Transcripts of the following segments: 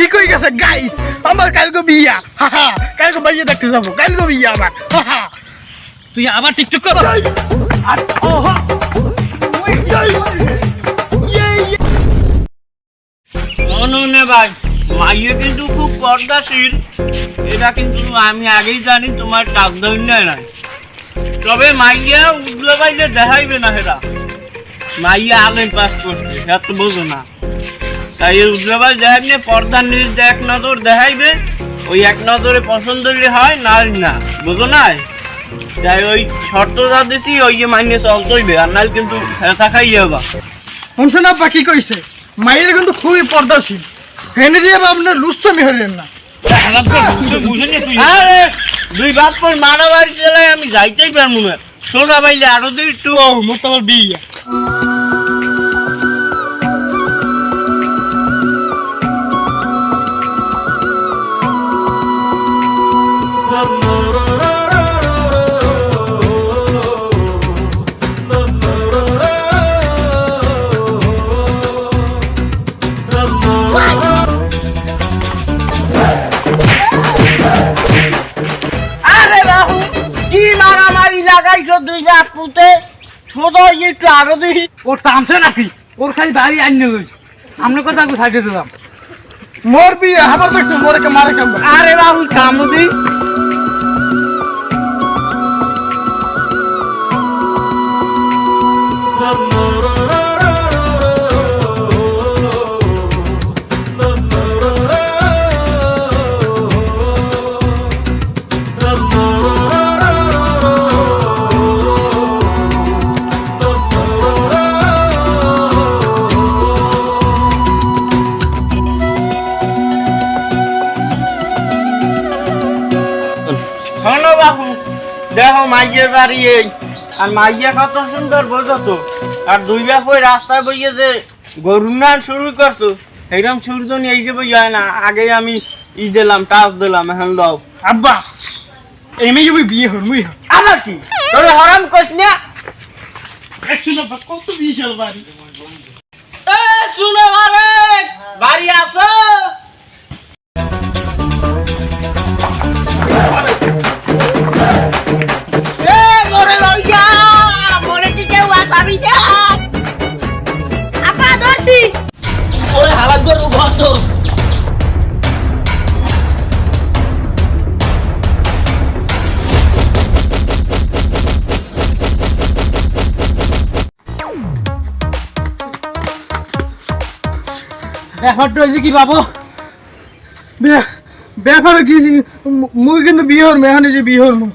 ঠিক হয়ে গেছে গাইস আমার কালকে বিয়া। হাহা কালকে বাইয়ে দেখতে যাব। কালকে বিয়া আমার। হাহা। তুই আবার টিকটক কর। আর ওহো। ভাই মাইয়ে কিন্তু খুব পর্দাশীল। এটা কিন্তু আমি আগেই জানি তোমার কাজ নাই তবে মাইয়া বাইলে দেখাইবে না হেরা। মাইয়া আলেন পাস করছে সেটা তো বোঝো না। তাই এই উজলো বাই পর্দার নিজ এক নজর দেখাইবে ওই এক নজরে পছন্দ হলে হয় না না। বুঝো না তাই ওই শর্ত যা দিছি ওই যে মাইনে চলতইবে আর নাহলে কিন্তু সেটা খাইয়ে বা শুনছেন আপা কি কইছে? মায়ের কিন্তু খুবই পর্দাশীল। হেনে দিয়ে আপনার লুচ্ছামি হলেন না। আরে দুই বাপ পর মারাবাড়ি জেলায় আমি যাইতেই পারব না। সোজা বাইলে আরও দুই একটু আমার বিয়া। লাগাইছো দুই বাপ পুতে। সোজা একটু আরও দুই। ওর টানছে নাকি? ওর খালি বাড়ি আন্য আমরা কথা সাইডে দিলাম। মোর বিয়া আমার দেখছ মোরে মারে আরে বাবু কামুদি শোনো বাবু দেখো মাইয়ের বাড়ি এই আর মাইয়া কত সুন্দর বোঝো তো। আর দুই রাস্তায় বইয়ে যে গরু নান শুরু করতো এইরকম সূর্য নিয়ে এই যে বই হয় না আগে আমি ই দিলাম টাচ দিলাম এখন লও আব্বা এই মেয়ে বিয়ে হল মুই আমার কি? তোরে হরাম কস না? একশো কত বিশাল বাড়ি। এ শুনো আরে বাড়ি আসো। করব ব্যাপারটা হয়েছে কি বাবু? ব্যাপার কি মুই কিন্তু বিয়ে হল মেহানে যে বিয়ে হল মুই।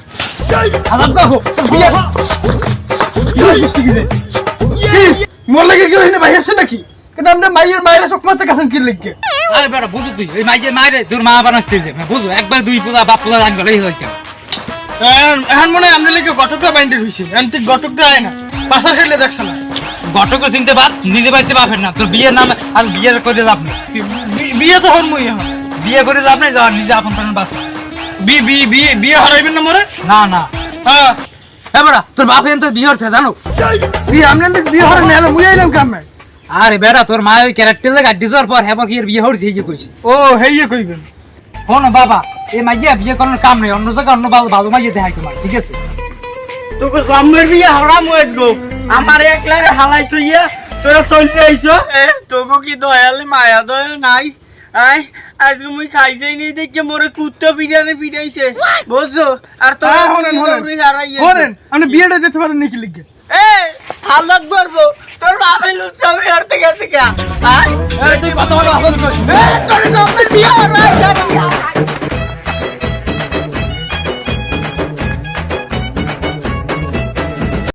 মোর লাগে কি হইনে ভাই আসছে নাকি? কিন্তু আমরা মাইয়ের মায়ের চোখ মারতে গেছেন কি লিখকে আরে বেটা বুঝো তুই। ওই মাইজে মায়ের তোর মা বানাচ্ছে যে বুঝো। একবার দুই পূজা বাপ জান এই হয়েছে এখন মনে হয় লিখে গটকটা হয়েছে। তুই গটকটা আয় না। পাশা খেলে দেখছ না। চিনতে পার নিজে পাইছে বাপের না। তোর বিয়ের নাম আর বিয়ে করে লাভ নেই। বিয়ে তো হল মুই এখন। বিয়ে করে লাভ নেই যাওয়ার নিজে আপন প্রাণ বাঁচ বি বি বিয়ে বিয়ে হারাইবেন না মরে? না না। হ্যাঁ। হ্যাঁ তোর বাপ এন তো বিয়ে হচ্ছে জানো? বিয়ে আমরা তো বিয়ে হারাই না মুই আইলাম কামে আরে বেটা তোর মা ওই ক্যারেক্টার গাড়ি যাওয়ার পর হ্যাঁ কি বিয়ে হচ্ছে এই যে কইছি। ও হেইয়ে কইবেন। শোনো বাবা এ মাইয়া বিয়ে করার কাম নেই অন্য জায়গায় অন্য ভালো ভালো মাইয়া দেখাই তোমার ঠিক আছে? তোকে জন্মের বিয়ে হারাম হয়ে গো। আমার একলারে হালাই তুইয়া তোরা চলে আইছো। এ তোকে কি দয়ালে মায়া দয়া নাই? আই আজকে মুই খাইছেই নি দেখে মোরে কুত্তা পিটানে পিটাইছে। বুঝছ আর তোরা হ্যাঁ, শোনেন। হারাইয়ে বলেন আপনি বিয়েটা দিতে পারেন নাকি লিখে? এ হালত করব তোর বাপে লুচ্ছামি করতে গেছে কে? আয় তুই কথা বলা ভালো করিস